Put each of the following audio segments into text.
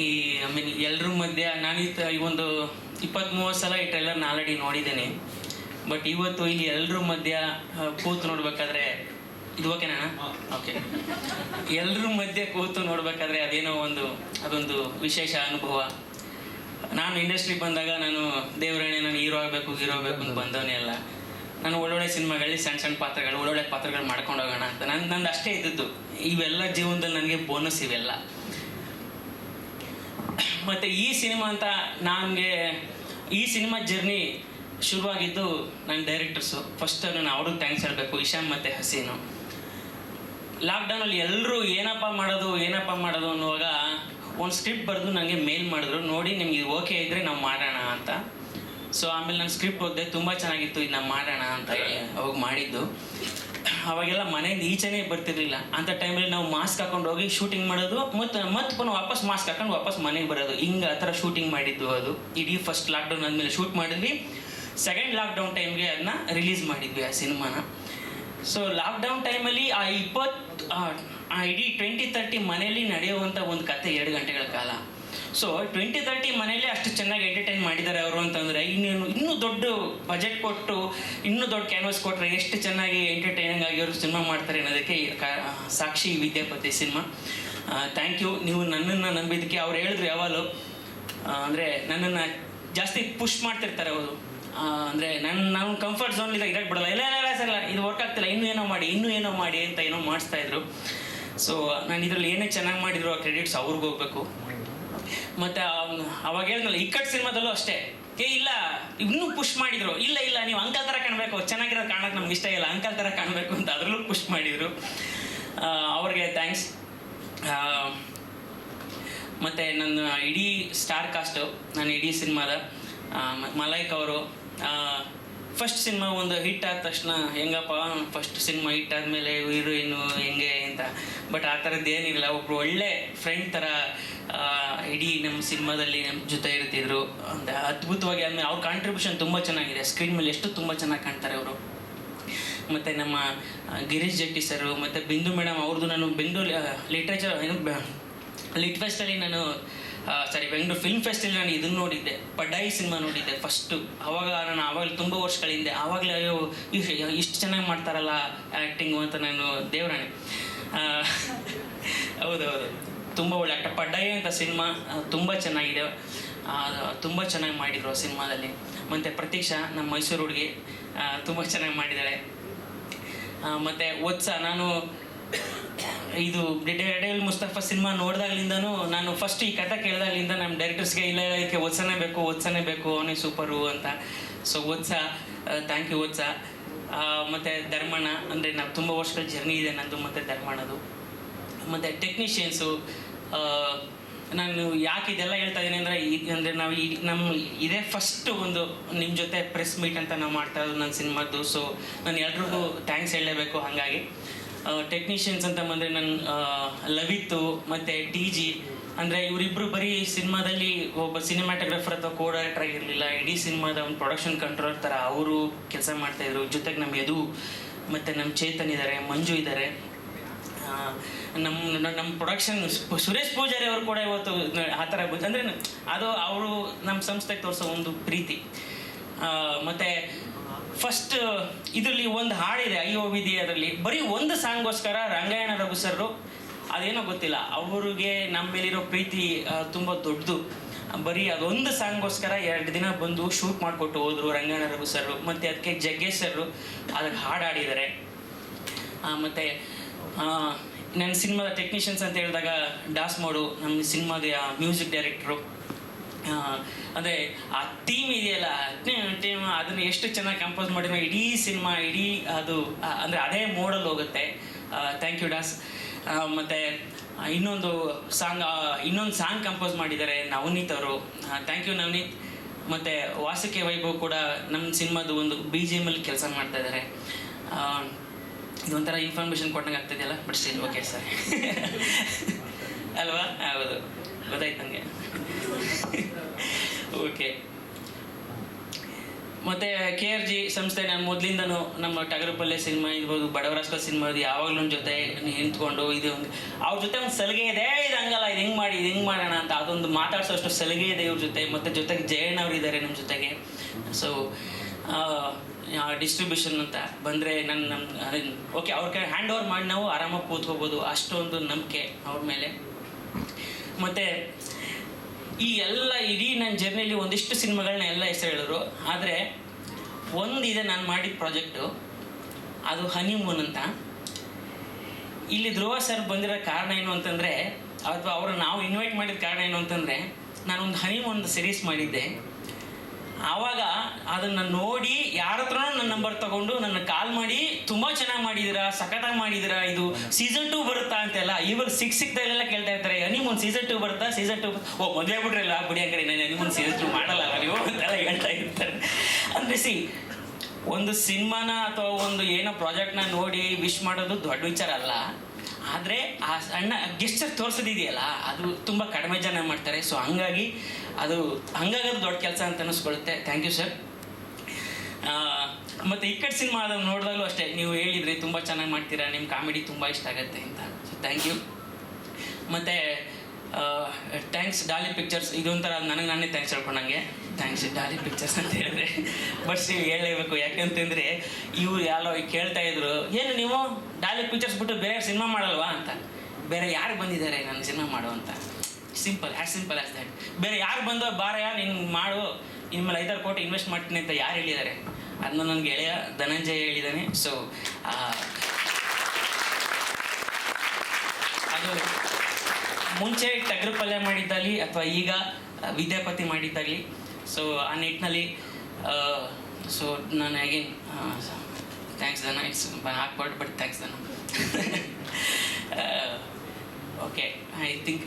ಈ I mean ಎಲ್ಲರ ಮಧ್ಯೆ ನಾನು ಈ ಒಂದು ಇಪ್ಪತ್ತ್ ಮೂವತ್ತು ಸಲ ಈ ಟ್ರೈಲರ್ನ ಆಲ್ರೆಡಿ ನೋಡಿದ್ದೀನಿ. ಬಟ್ ಇವತ್ತು ಇಲ್ಲಿ ಎಲ್ಲರ ಮಧ್ಯ ಕೂತು ನೋಡ್ಬೇಕಾದ್ರೆ ಇದು ಓಕೆನಾ ಓಕೆ ಎಲ್ಲರ ಮಧ್ಯೆ ಕೂತು ನೋಡ್ಬೇಕಾದ್ರೆ ಅದೇನೋ ಒಂದು ಅದೊಂದು ವಿಶೇಷ ಅನುಭವ. ನಾನು ಇಂಡಸ್ಟ್ರಿ ಬಂದಾಗ ನಾನು ದೇವರಾಣೆ ನಾನು ಹೀರೋ ಆಗಬೇಕು ಹೀರೋ ಆಗಬೇಕು ಅಂತ ಬಂದವನೇ ಅಲ್ಲ. ನಾನು ಒಳ್ಳೊಳ್ಳೆ ಸಿನಿಮಾಗಳಲ್ಲಿ ಸಣ್ಣ ಸಣ್ಣ ಪಾತ್ರಗಳು ಒಳ್ಳೊಳ್ಳೆ ಪಾತ್ರಗಳು ಮಾಡ್ಕೊಂಡು ಹೋಗೋಣ ಅಂತ. ನನ್ನ ನಂದು ಅಷ್ಟೇ ಇದ್ದದ್ದು. ಇವೆಲ್ಲ ಜೀವನದಲ್ಲಿ ನನಗೆ ಬೋನಸ್ ಇವೆಲ್ಲ. ಮತ್ತು ಈ ಸಿನಿಮಾ ಅಂತ ನನಗೆ ಈ ಸಿನಿಮಾ ಜರ್ನಿ ಶುರುವಾಗಿದ್ದು ನನ್ನ ಡೈರೆಕ್ಟರ್ಸು. ಫಸ್ಟ್ ನಾನು ಅವ್ರಿಗೆ ಥ್ಯಾಂಕ್ಸ್ ಹೇಳಬೇಕು, ಇಶಾನ್ ಮತ್ತು ಹಸೀನು. ಲಾಕ್ಡೌನಲ್ಲಿ ಎಲ್ಲರೂ ಏನಪ್ಪ ಮಾಡೋದು ಏನಪ್ಪ ಮಾಡೋದು ಅನ್ನುವಾಗ ಒಂದು ಸ್ಕ್ರಿಪ್ಟ್ ಬರೆದು ನನಗೆ ಮೇಲ್ ಮಾಡಿದ್ರು. ನೋಡಿ ನಿಮಗೆ ಓಕೆ ಇದ್ದರೆ ನಾವು ಮಾಡೋಣ ಅಂತ. ಸೊ ಆಮೇಲೆ ನಾನು ಸ್ಕ್ರಿಪ್ಟ್ ಓದಿದೆ, ತುಂಬ ಚೆನ್ನಾಗಿತ್ತು ಇದು ನಾವು ಮಾಡೋಣ ಅಂತ ಅವಾಗ ಮಾಡಿದ್ದು. ಅವಾಗೆಲ್ಲ ಮನೆಯಿಂದ ಈಚೆನೇ ಬರ್ತಿರ್ಲಿಲ್ಲ. ಅಂತ ಟೈಮಲ್ಲಿ ನಾವು ಮಾಸ್ಕ್ ಹಾಕೊಂಡು ಹೋಗಿ ಶೂಟಿಂಗ್ ಮಾಡೋದು, ಮತ್ತು, ಮತ್ತೆ ಪುನಃ ವಾಪಸ್ ಮಾಸ್ಕ್ ಹಾಕೊಂಡು ವಾಪಸ್ ಮನೆಗೆ ಬರೋದು. ಹಿಂಗೆ ಆ ಥರ ಶೂಟಿಂಗ್ ಮಾಡಿದ್ದು ಅದು. ಇಡೀ ಫಸ್ಟ್ ಲಾಕ್ಡೌನ್ ಆದಮೇಲೆ ಶೂಟ್ ಮಾಡಿದ್ವಿ. ಸೆಕೆಂಡ್ ಲಾಕ್ಡೌನ್ ಟೈಮ್ಗೆ ಅದನ್ನ ರಿಲೀಸ್ ಮಾಡಿದ್ವಿ ಆ ಸಿನಿಮಾನ. ಸೊ ಲಾಕ್ಡೌನ್ ಟೈಮಲ್ಲಿ ಆ ಇಪ್ಪತ್ತು, ಆ ಇಡೀ ಟ್ವೆಂಟಿ ತರ್ಟಿ ಮನೆಯಲ್ಲಿ ನಡೆಯುವಂಥ ಒಂದು ಕತೆ ಎರಡು ಗಂಟೆಗಳ ಕಾಲ. ಸೊ ಟ್ವೆಂಟಿ ತರ್ಟಿ ಮನೆಯಲ್ಲೇ ಅಷ್ಟು ಚೆನ್ನಾಗಿ ಎಂಟರ್ಟೈನ್ ಮಾಡಿದ್ದಾರೆ ಅವರು ಅಂತಂದರೆ, ಇನ್ನೇನು, ಇನ್ನೂ ದೊಡ್ಡ ಬಜೆಟ್ ಕೊಟ್ಟು, ಇನ್ನೂ ದೊಡ್ಡ ಕ್ಯಾನ್ವಸ್ ಕೊಟ್ಟರೆ ಎಷ್ಟು ಚೆನ್ನಾಗಿ ಎಂಟರ್ಟೈನಿಂಗ್ ಆಗಿ ಅವರು ಸಿನಿಮಾ ಮಾಡ್ತಾರೆ ಅನ್ನೋದಕ್ಕೆ ಸಾಕ್ಷಿ ವಿದ್ಯಾಪತಿ ಸಿನಿಮಾ. ಥ್ಯಾಂಕ್ ಯು ನೀವು ನನ್ನನ್ನು ನಂಬಿದ್ದಕ್ಕೆ ಅವ್ರು ಹೇಳಿದ್ರು ಯಾವಾಗಲೂ. ಅಂದರೆ ನನ್ನನ್ನು ಜಾಸ್ತಿ ಪುಷ್ ಮಾಡ್ತಿರ್ತಾರೆ ಅವರು. ಅಂದರೆ ನನ್ನ ನಾನು ಕಂಫರ್ಟ್ ಝೋನ್ಲಿಂದ ಇರಕ್ಕೆ ಬಿಡಲ್ಲ. ಇಲ್ಲ ಇಲ್ಲ ಸರ್ ಇದು ವರ್ಕ್ ಆಗ್ತಿಲ್ಲ. ಇನ್ನೂ ಏನೋ ಮಾಡಿ, ಇನ್ನೂ ಏನೋ ಮಾಡಿ ಅಂತ ಏನೋ ಮಾಡಿಸ್ತಾ ಇದ್ರು. ಸೊ ನಾನು ಇದರಲ್ಲಿ ಏನೇ ಚೆನ್ನಾಗಿ ಮಾಡಿದ್ರು ಆ ಕ್ರೆಡಿಟ್ಸ್ ಅವ್ರಿಗೆ ಹೋಗ್ಬೇಕು. ಮತ್ತು ಅವಾಗ ಹೇಳಿದ್ನಲ್ಲ ಇಕ್ಕಟ್ ಸಿನಿಮಾದಲ್ಲೂ ಅಷ್ಟೇ. ಏ, ಇಲ್ಲ, ಇನ್ನೂ ಪುಷ್ ಮಾಡಿದ್ರು. ಇಲ್ಲ ಇಲ್ಲ, ನೀವು ಅಂಕಲ್ ಥರ ಕಾಣಬೇಕು. ಚೆನ್ನಾಗಿರೋದು ಕಾಣೋಕೆ ನಮ್ಗೆ ಇಷ್ಟ ಇಲ್ಲ. ಅಂಕಲ್ ಥರ ಕಾಣಬೇಕು ಅಂತ ಅದರಲ್ಲೂ ಪುಷ್ ಮಾಡಿದರು. ಅವ್ರಿಗೆ ಥ್ಯಾಂಕ್ಸ್ ಮತ್ತು ನನ್ನ ಇಡೀ ಸ್ಟಾರ್ ಕಾಸ್ಟು ನನ್ನ ಇಡೀ ಸಿನಿಮಾದ ಮಲೈಕ್ ಅವರು ಫಸ್ಟ್ ಸಿನಿಮಾ ಒಂದು ಹಿಟ್ ಆದ ತಕ್ಷಣ ಹೆಂಗಪ್ಪ ಫಸ್ಟ್ ಸಿನಿಮಾ ಹಿಟ್ ಆದಮೇಲೆ ಹೀರೋಯಿನು ಹೆಂಗೆ ಅಂತ. ಬಟ್ ಆ ಥರದ್ದು ಏನಿಲ್ಲ, ಒಬ್ರು ಒಳ್ಳೆ ಫ್ರೆಂಡ್ ಥರ ಇಡೀ ನಮ್ಮ ಸಿನಿಮಾದಲ್ಲಿ ನಮ್ಮ ಜೊತೆ ಇರ್ತಿದ್ರು. ಅಂತ ಅದ್ಭುತವಾಗಿ ಆಮೇಲೆ ಅವ್ರ ಕಾಂಟ್ರಿಬ್ಯೂಷನ್ ತುಂಬ ಚೆನ್ನಾಗಿದೆ. ಸ್ಕ್ರೀನ್ ಮೇಲೆ ಎಷ್ಟು ತುಂಬ ಚೆನ್ನಾಗಿ ಕಾಣ್ತಾರೆ ಅವರು. ಮತ್ತು ನಮ್ಮ ಗಿರೀಶ್ ಜೆಟ್ಟಿ ಸರು ಮತ್ತು ಬಿಂದು ಮೇಡಮ್ ಅವ್ರದ್ದು ನಾನು ಬೆಂಗಳೂರು ಲಿಟ್ರೇಚರ್ ಏನು, ಬ- ಲಿಟ್ ನಾನು ಸಾರಿ, ಬೆಂಗಳೂರು ಫಿಲ್ಮ್ ಫೆಸ್ಟಿವಲ್ ನಾನು ಇದನ್ನು ನೋಡಿದ್ದೆ. ಪಡಾಯಿ ಸಿನಿಮಾ ನೋಡಿದ್ದೆ ಫಸ್ಟು ಅವಾಗ ನಾನು ಆವಾಗಲೇ ತುಂಬ ವರ್ಷಗಳಿಂದೆ ಆವಾಗಲೇ ಅಯ್ಯೋ ಇಷ್ಟು ಚೆನ್ನಾಗಿ ಮಾಡ್ತಾರಲ್ಲ ಆ್ಯಕ್ಟಿಂಗು ಅಂತ ನಾನು ದೇವರಾಣೆ. ಹೌದೌದು. ತುಂಬ ಒಳ್ಳೆ ಆ್ಯಕ್ಟ ಪಡ್ಡಾಯಿ ಅಂತ ಸಿನಿಮಾ ತುಂಬ ಚೆನ್ನಾಗಿದೆ. ತುಂಬ ಚೆನ್ನಾಗಿ ಮಾಡಿದರು ಆ ಸಿನಿಮಾದಲ್ಲಿ ಮತ್ತು ಪ್ರತೀಕ್ಷಾ, ನಮ್ಮ ಮೈಸೂರು ಹುಡುಗಿ ತುಂಬ ಚೆನ್ನಾಗಿ ಮಾಡಿದ್ದಾಳೆ. ಮತ್ತು ಓದ್ಸ ನಾನು ಇದು ಡೆಡೇಲ್ ಮುಸ್ತಫಾ ಸಿನಿಮಾ ನೋಡಿದಾಗ್ಲಿಂದನೂ ನಾನು ಫಸ್ಟ್ ಈ ಕಥೆ ಕೇಳಿದಾಗ್ಲಿಂದ ನಮ್ಮ ಡೈರೆಕ್ಟರ್ಸ್ಗೆ ಇಲ್ಲ ಇದಕ್ಕೆ ಒತ್ಸನೇ ಬೇಕು ಒತ್ಸನೇ ಬೇಕು, ಅವನೇ ಸೂಪರು ಅಂತ. ಸೊ ಓದ್ಸ ಥ್ಯಾಂಕ್ ಯು ಓದ್ಸ ಮತ್ತು ಧರ್ಮಣ ಅಂದರೆ ನಾವು ತುಂಬ ವರ್ಷಗಳ ಜರ್ನಿ ಇದೆ ನಂದು ಮತ್ತು ಧರ್ಮಣದು ಮತ್ತು ಟೆಕ್ನಿಷಿಯನ್ಸು ನಾನು ಯಾಕೆ ಇದೆಲ್ಲ ಹೇಳ್ತಾ ಇದ್ದೀನಿ ಅಂದರೆ ಅಂದರೆ ನಾವು ಈ ನಮ್ಮ ಇದೇ ಫಸ್ಟು ಒಂದು ನಿಮ್ಮ ಜೊತೆ ಪ್ರೆಸ್ ಮೀಟ್ ಅಂತ ನಾವು ಮಾಡ್ತಾ ಇರೋದು ನನ್ನ ಸಿನಿಮಾದ್ದು. ಸೊ ನಾನು ಎಲ್ರಿಗೂ ಥ್ಯಾಂಕ್ಸ್ ಹೇಳಲೇಬೇಕು ಹಾಗಾಗಿ. ಟೆಕ್ನಿಷಿಯನ್ಸ್ ಅಂತ ಬಂದರೆ ನನ್ನ ಲವಿತ್ತು ಮತ್ತು ಟಿ ಜಿ. ಅಂದರೆ ಇವರಿಬ್ಬರು ಬರೀ ಸಿನಿಮಾದಲ್ಲಿ ಒಬ್ಬ ಸಿನಿಮಾಟೋಗ್ರಾಫರ್ ಅಥವಾ ಕೋ ಡೈರೆಕ್ಟರ್ ಆಗಿರಲಿಲ್ಲ. ಇಡೀ ಸಿನಿಮಾದ ಒಂದು ಪ್ರೊಡಕ್ಷನ್ ಕಂಟ್ರೋಲ್ ಥರ ಅವರು ಕೆಲಸ ಮಾಡ್ತಾಯಿದ್ರು ಜೊತೆಗೆ ನಮ್ಮ ಯದು ಮತ್ತು ನಮ್ಮ ಚೇತನ್ ಇದ್ದಾರೆ ಮಂಜು ಇದ್ದಾರೆ ನಮ್ಮ ನಮ್ಮ ಪ್ರೊಡಕ್ಷನ್ ಸುರೇಶ್ ಪೂಜಾರಿ ಅವರು ಕೂಡ ಇವತ್ತು ಆ ಥರ ಅಂದರೆ ಅದು, ಅವರು ನಮ್ಮ ಸಂಸ್ಥೆಗೆ ತೋರಿಸೋ ಒಂದು ಪ್ರೀತಿ. ಮತ್ತೆ ಫಸ್ಟ್ ಇದರಲ್ಲಿ ಒಂದು ಹಾಡಿದೆ ಅಯ್ಯೋ ವಿಧಿ ಅದರಲ್ಲಿ. ಬರೀ ಒಂದು ಸಾಂಗ್ಗೋಸ್ಕರ ರಂಗಾಯಣ ರಘು ಸರ್ರು ಅದೇನೋ ಗೊತ್ತಿಲ್ಲ. ಅವರಿಗೆ ನಮ್ಮ ಮೇಲಿರೋ ಪ್ರೀತಿ ತುಂಬ ದೊಡ್ಡದು. ಬರೀ ಅದೊಂದು ಸಾಂಗ್ಗೋಸ್ಕರ ಎರಡು ದಿನ ಬಂದು ಶೂಟ್ ಮಾಡಿಕೊಟ್ಟು ಹೋದರು ರಂಗಾಯಣ ರಘು ಸರ್ರು ಮತ್ತು ಅದಕ್ಕೆ ಜಗ್ಗೇಶ್ ಸರ್ರು ಅದಕ್ಕೆ ಹಾಡು ಹಾಡಿದ್ದಾರೆ ಆ, ಮತ್ತೆ ನನ್ನ ಸಿನಿಮಾದ ಟೆಕ್ನಿಷಿಯನ್ಸ್ ಅಂತ ಹೇಳಿದಾಗ ಡಾಸ್ ಮೋಡು ನಮ್ಮ ಸಿನಿಮಾದ ಮ್ಯೂಸಿಕ್ ಡೈರೆಕ್ಟ್ರು. ಅಂದರೆ ಆ ಥೀಮ್ ಇದೆಯಲ್ಲ ಟೀಮ್ ಅದನ್ನು ಎಷ್ಟು ಚೆನ್ನಾಗಿ ಕಂಪೋಸ್ ಮಾಡಿದ್ರೆ ಇಡೀ ಸಿನಿಮಾ, ಇಡೀ ಅದು ಅಂದರೆ ಅದೇ ಮೋಡಲ್ಲಿ ಹೋಗುತ್ತೆ. ಥ್ಯಾಂಕ್ ಯು ಡಾಸ್ ಮತ್ತು ಇನ್ನೊಂದು ಸಾಂಗ್ ಇನ್ನೊಂದು ಸಾಂಗ್ ಕಂಪೋಸ್ ಮಾಡಿದ್ದಾರೆ ನವನೀತ್ ಅವರು. Thank you Navneet. ಮತ್ತು ವಾಸುಕಿ ವೈಭವ್ ಕೂಡ ನಮ್ಮ ಸಿನಿಮಾದು ಒಂದು ಬಿ ಜಿ ಎಮಲ್ಲಿ ಕೆಲಸ ಮಾಡ್ತಾ ಇದ್ದಾರೆ ಇದೊಂಥರ ಇನ್ಫಾರ್ಮೇಷನ್ ಕೊಟ್ಟಂಗೆ ಆಗ್ತಿದೆಯಲ್ಲ ಬಟ್ ಓಕೆ ಸರ್ ಅಲ್ವಾ? ಹೌದು. ಗೊತ್ತಾಯ್ತು ನನಗೆ ಓಕೆ. ಮತ್ತೆ ಕೆ ಆರ್ ಜಿ ಸಂಸ್ಥೆ ನಾನು ಮೊದಲಿಂದನೂ ನಮ್ಮ ಟಗರಪಲ್ಲೆ ಸಿನಿಮಾ ಇರ್ಬೋದು ಬಡವರಾಸ್ಕಲ್ ಸಿನಿಮಾ ಇದು ಯಾವಾಗಲೂ ನನ್ನ ಜೊತೆ ನಿಂತ್ಕೊಂಡು ಇದು ಅವ್ರ ಜೊತೆ ಒಂದು ಸಲಿಗೆ ಇದೆ, ಇದು ಹಂಗಲ್ಲ, ಇದು ಹಿಂಗೆ ಮಾಡಿ, ಇದು ಹಿಂಗೆ ಮಾಡೋಣ ಅಂತ ಅದೊಂದು ಮಾತಾಡ್ಸೋಷ್ಟು ಸಲಿಗೆ ಇದೆ ಇವ್ರ ಜೊತೆ. ಮತ್ತೆ ಜೊತೆಗೆ ಜಯಣ್ಣ ಅವರು ಇದ್ದಾರೆ ನಮ್ಮ ಜೊತೆಗೆ. ಸೊ ಡಿಸ್ಟ್ರಿಬ್ಯೂಷನ್ ಅಂತ ಬಂದರೆ ನನ್ನ ನಮ್ಮ ಓಕೆ ಅವ್ರ ಕೈ ಹ್ಯಾಂಡ್ ಓವರ್ ಮಾಡಿ ನಾವು ಆರಾಮಾಗಿ ಕೂತ್ಕೋಬೋದು ಅಷ್ಟೊಂದು ನಂಬಿಕೆ ಅವ್ರ ಮೇಲೆ. ಮತ್ತು ಈ ಎಲ್ಲ ಇಡೀ ನನ್ನ ಜರ್ನಿಲಿ ಒಂದಿಷ್ಟು ಸಿನಿಮಾಗಳನ್ನ ಎಲ್ಲ ಹೆಸರು ಹೇಳಿದ್ರು. ಆದರೆ ಒಂದಿದೆ ನಾನು ಮಾಡಿದ ಪ್ರಾಜೆಕ್ಟು ಅದು ಹನಿಮೂನ್ ಅಂತ. ಇಲ್ಲಿ ಧ್ರುವ ಸರ್ ಬಂದಿರೋ ಕಾರಣ ಏನು ಅಂತಂದರೆ, ಅಥವಾ ಅವರು ನಾವು ಇನ್ವೈಟ್ ಮಾಡಿದ ಕಾರಣ ಏನು ಅಂತಂದರೆ, ನಾನೊಂದು ಹನಿಮೂನ್ ಸಿರೀಸ್ ಮಾಡಿದ್ದೆ. ಆವಾಗ ಅದನ್ನು ನೋಡಿ ಯಾರ ಹತ್ರನೂ ನನ್ನ ನಂಬರ್ ತಗೊಂಡು ನನ್ನ ಕಾಲ್ ಮಾಡಿ ತುಂಬ ಚೆನ್ನಾಗಿ ಮಾಡಿದಿರಾ, ಸಖತ್ತಾಗಿ ಮಾಡಿದಿರಾ, ಇದು ಸೀಸನ್ ಟೂ ಬರುತ್ತಾ ಅಂತೆಲ್ಲ ಇವರು ಸಿಕ್ಸ್ ಎಲ್ಲ ಕೇಳ್ತಾ ಇರ್ತಾರೆ ಹನಿಮೂನ್ ಸೀಸನ್ ಟೂ ಬರುತ್ತಾ? ಸೀಸನ್ ಟೂ ಓ, ಮದುವೆ ಬಿಡ್ರಲ್ಲ ಬಿಡಿ ಹಂಗಾರೆ ನಾನು ಹನಿಮೂನ್ ಸೀಸನ್ ಟೂ ಮಾಡಲ್ಲ ನೀವು ಅಂತೆಲ್ಲ ಹೇಳ್ತಾ ಇರ್ತಾರೆ. ಅಂದ್ರೆ ಸಿ, ಒಂದು ಸಿನಿಮಾನ ಅಥವಾ ಒಂದು ಏನೋ ಪ್ರಾಜೆಕ್ಟ್ನ ನೋಡಿ ವಿಶ್ ಮಾಡೋದು ದೊಡ್ಡ ವಿಚಾರ ಅಲ್ಲ. ಆದರೆ ಆ ಸಣ್ಣ ಗೆಸ್ಟರ್ ತೋರಿಸೋದಿದೆಯಲ್ಲ, ಅದು ತುಂಬ ಕಡಿಮೆ ಜನ ಮಾಡ್ತಾರೆ. ಸೊ ಹಂಗಾಗಿ ಅದು ಹಂಗಾಗಿ ಅದು ದೊಡ್ಡ ಕೆಲಸ ಅಂತ ಅನ್ನಿಸ್ಕೊಳ್ಳುತ್ತೆ ಥ್ಯಾಂಕ್ ಯು ಸರ್ ಮತ್ತು ಇಕ್ಕಟ್ ಸಿನಿಮಾ ಅದನ್ನು ನೋಡಿದಾಗಲೂ ಅಷ್ಟೇ, ನೀವು ಹೇಳಿದ್ರಿ ತುಂಬ ಚೆನ್ನಾಗಿ ಮಾಡ್ತೀರಾ ನಿಮ್ಮ ಕಾಮಿಡಿ ತುಂಬ ಇಷ್ಟ ಆಗುತ್ತೆ ಅಂತ. ಸೊ ಥ್ಯಾಂಕ್ ಯು ಮತ್ತು ಥ್ಯಾಂಕ್ಸ್ ಡಾಲಿ ಪಿಕ್ಚರ್ಸ್ ಇದೊಂಥರ ನನಗೆ ನಾನೇ ಥ್ಯಾಂಕ್ಸ್ ಹೇಳ್ಕೊಂಡಂಗೆ. ಥ್ಯಾಂಕ್ಸ್ ಡಾಲಿ ಪಿಕ್ಚರ್ಸ್ ಅಂತ ಹೇಳಿದ್ರೆ. ಬಟ್ ನೀವು ಹೇಳಲೇಬೇಕು. ಯಾಕೆಂತಂದರೆ ಇವ್ರು ಯಾರೋ ಕೇಳ್ತಾ ಇದ್ರು, ಏನು ನೀವು? ಡಾಲಿ ಪಿಕ್ಚರ್ಸ್ ಬಿಟ್ಟು ಬೇರೆ ಸಿನಿಮಾ ಮಾಡಲ್ವಾ? ಅಂತ. ಬೇರೆ ಯಾರು ಬಂದಿದ್ದಾರೆ ನನ್ನ ಸಿನಿಮಾ ಮಾಡು ಅಂತ. Simple as simple as that ಬೇರೆ ಯಾರು ಬಂದೋ ಬಾರಯ್ಯ ನೀನು ಮಾಡು. ನಿಮ್ಮಲ್ಲಿ ಐದಾರು ಕೋಟಿ ಇನ್ವೆಸ್ಟ್ ಮಾಡ್ತೀನಿ ಅಂತ ಯಾರು ಹೇಳಿದ್ದಾರೆ? ಅದನ್ನ ನನ್ನ ಗೆಳೆಯ ಧನಂಜಯ ಹೇಳಿದ್ದಾನೆ ಸೊ ಅದು ಮುಂಚೆ ಟಗರು ಪಲ್ಯ ಮಾಡಿದ್ದಾಗಲಿ ಅಥವಾ ಈಗ ವಿದ್ಯಾಪತಿ ಮಾಡಿದ್ದಾಗಲಿ ಸೊ ಆ ನಿಟ್ಟಿನಲ್ಲಿ ಸೊ ನಾನು ಅಗೇನ್ ಥ್ಯಾಂಕ್ಸ್ ದನ ಇಟ್ಸ್ ಹಾಕ್ಬಾರ್ದು but thanks Dhana. Okay I think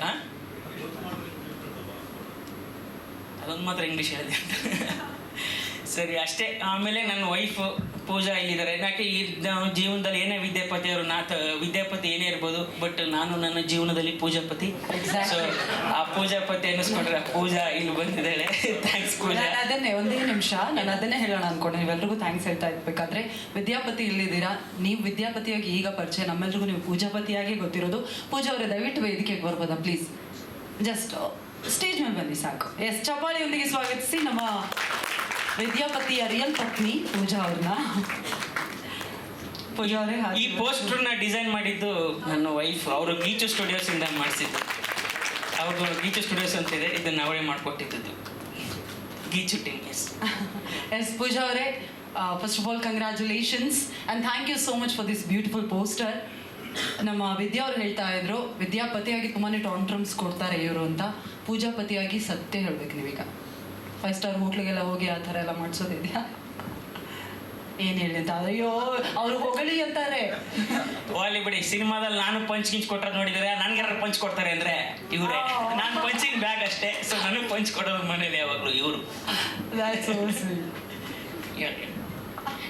ಅದೊಂದು ಮಾತ್ರ ಇಂಗ್ಲೀಷ್ ಹೇಳಿದೆ ಸರಿ ಅಷ್ಟೇ. ಆಮೇಲೆ ನನ್ನ ವೈಫ್ ಪೂಜಾ ಇಲ್ಲಿದ್ದಾರೆ. ಯಾಕೆ ಈ ಜೀವನದಲ್ಲಿ ಏನೇ ವಿದ್ಯಾಪತಿ ಅವರು ನಾಥ ವಿದ್ಯಾಪತಿ ಏನೇ ಇರ್ಬೋದು ಬಟ್ ನಾನು ನನ್ನ ಜೀವನದಲ್ಲಿ ಪೂಜಾಪತಿ. ಸೊ ಆ ಪೂಜಾಪತಿ ಅನ್ನಿಸ್ಕೊಂಡ್ರೆ ಪೂಜಾ ಇಲ್ಲಿ ಬಂದಿದ್ದಾಳೆ. ಥ್ಯಾಂಕ್ಸ್ ಪೂಜಾ. ನಾನು ಅದನ್ನೇ ಒಂದೇ ನಿಮಿಷ ನಾನು ಅದನ್ನೇ ಹೇಳೋಣ ಅನ್ಕೊಂಡೆ. ನೀವೆಲ್ರಿಗೂ ಥ್ಯಾಂಕ್ಸ್ ಹೇಳ್ತಾ ಇರ್ಬೇಕಾದ್ರೆ ವಿದ್ಯಾಪತಿ ಇಲ್ಲಿದ್ದೀರಾ? ನೀವು ವಿದ್ಯಾಪತಿಯಾಗಿ ಈಗ ಪರಿಚಯ ನಮ್ಮೆಲ್ರಿಗೂ ನೀವು ಪೂಜಾಪತಿಯಾಗಿ ಗೊತ್ತಿರೋದು. ಪೂಜಾ ಅವರೇ ದಯವಿಟ್ಟು ವೇದಿಕೆಗೆ ಬರ್ಬೋದಾ ಪ್ಲೀಸ್ ಜಸ್ಟ್ ಸ್ಟೇಜ್ ಮೇಲೆ ಬನ್ನಿ ಸಾಕು. ಎಸ್ ಚಪ್ಪಾಳಿಯೊಂದಿಗೆ ಸ್ವಾಗತಿಸಿ ನಮ್ಮ ವಿದ್ಯಾಪತಿಯ ರಿಯಲ್ ಪತ್ನಿ ಪೂಜಾ ಅವ್ರನ್ನ ಪೂಜಾ ಅವರೇ ಈ ಪೋಸ್ಟರ್ನ ಡಿಸೈನ್ ಮಾಡಿದ್ದು ನನ್ನ ವೈಫ್ ಅವರು ಗೀಚು ಸ್ಟುಡಿಯೋಸ್ ಇಂದ ಮಾಡಿಸಿದ್ದು. ಅವ್ರದ್ದು ಗೀಚು ಸ್ಟುಡಿಯೋಸ್ ಅಂತ ಇದೆ ಇದನ್ನ ಅವಳೇ ಮಾಡಿಕೊಟ್ಟಿದ್ದು. Geechu team S S Pooja ಅವರೇ first of all congratulations and thank you so much for this beautiful poster ನಮ್ಮ ವಿದ್ಯಾ ಅವರು ಹೇಳ್ತಾ ಇದ್ರು ವಿದ್ಯಾಪತಿಯಾಗಿ ತುಂಬಾ ಟಾಂಟ್ರಮ್ಸ್ ಕೊಡ್ತಾರೆ ಇವರು ಅಂತ. ಪೂಜಾಪತಿಯಾಗಿ ಸತ್ಯ ಹೇಳ್ಬೇಕು ನೀವೀಗ. ಫೈವ್ ಸ್ಟಾರ್ ಹೋಟ್ಲಿಗೆಲ್ಲ ಹೋಗಿ ಆ ಥರ ಎಲ್ಲ ಮಾಡಿಸೋದಿದೆಯಾ? ಏನು ಹೇಳಿ ಅಂತ? ಅಯ್ಯೋ ಅವ್ರು ಹೊಗಳಿ ಅಂತಾರೆ. ಹೋಗ್ಲಿ ಬಿಡಿ ಸಿನಿಮಾದಲ್ಲಿ ನಾನು ಪಂಚ್ ಗಿಂಚ್ ಕೊಟ್ಟರೆ ನೋಡಿದರೆ ನನ್ಗೆ ಯಾರು ಪಂಚ್ ಕೊಡ್ತಾರೆ ಅಂದ್ರೆ ಇವರೇ. ನಾನು ಪಂಚಿಂಗ್ ಬ್ಯಾಗ್ ಅಷ್ಟೇ. ಸೊ ನನಗೆ ಪಂಚ್ ಕೊಡೋದು ಮನೇಲಿ ಯಾವಾಗಲೂ ಇವರು.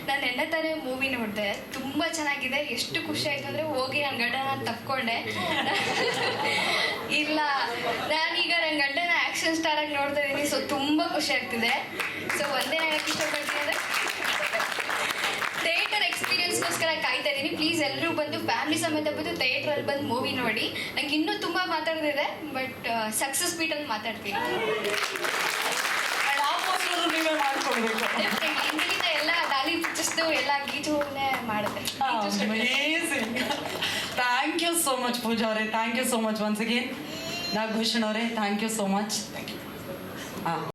ನಾನು ನೆನ್ನೆ ತಾನೇ ಮೂವಿ ನೋಡಿದೆ. ತುಂಬ ಚೆನ್ನಾಗಿದೆ. ಎಷ್ಟು ಖುಷಿ ಆಯ್ತು ಅಂದರೆ ಹೋಗಿ ನನ್ನ ನಾನು ತಪ್ಕೊಂಡೆ. ಇಲ್ಲ. ಗಂಡನ ಸ್ಟಾರ್ ಆಗಿ ನೋಡ್ತಾ ಇದ್ದೀನಿ ಸೊ ತುಂಬ ಖುಷಿ ಆಗ್ತಿದೆ. ಸೊ ಒಂದೇ ಹೇಳಕ್ಕೆ ಇಷ್ಟಪಡ್ತೀನಿ ಅಂದರೆ ಥಿಯೇಟರ್ ಎಕ್ಸ್ಪೀರಿಯನ್ಸ್ಗೋಸ್ಕರ ಕಾಯ್ತಾ ಇದ್ದೀನಿ ಪ್ಲೀಸ್ ಎಲ್ಲರೂ ಬಂದು ಫ್ಯಾಮಿಲಿ ಸಮೇತ ಬಂದು ಥಿಯೇಟ್ರಲ್ಲಿ ಬಂದು ಮೂವಿ ನೋಡಿ. ನಂಗೆ ಇನ್ನೂ ತುಂಬ ಮಾತಾಡೋದಿದೆ ಬಟ್ ಸಕ್ಸಸ್ ಅಂತ ಮಾತಾಡ್ತೀನಿ. ಇಂದಿನಿಂದ ಎಲ್ಲ ಪಿಕ್ಚರ್ಸ್ದು ಎಲ್ಲ ಗೀಚುನೇ ಮಾಡುತ್ತೆ. Geechu studios. Amazing thank you so much Pooja ಅವರೇ thank you so much once again Nagabhushan ಅವರೇ ಥ್ಯಾಂಕ್ ಯು ಸೋ ಮಚ್ ಹಾಂ.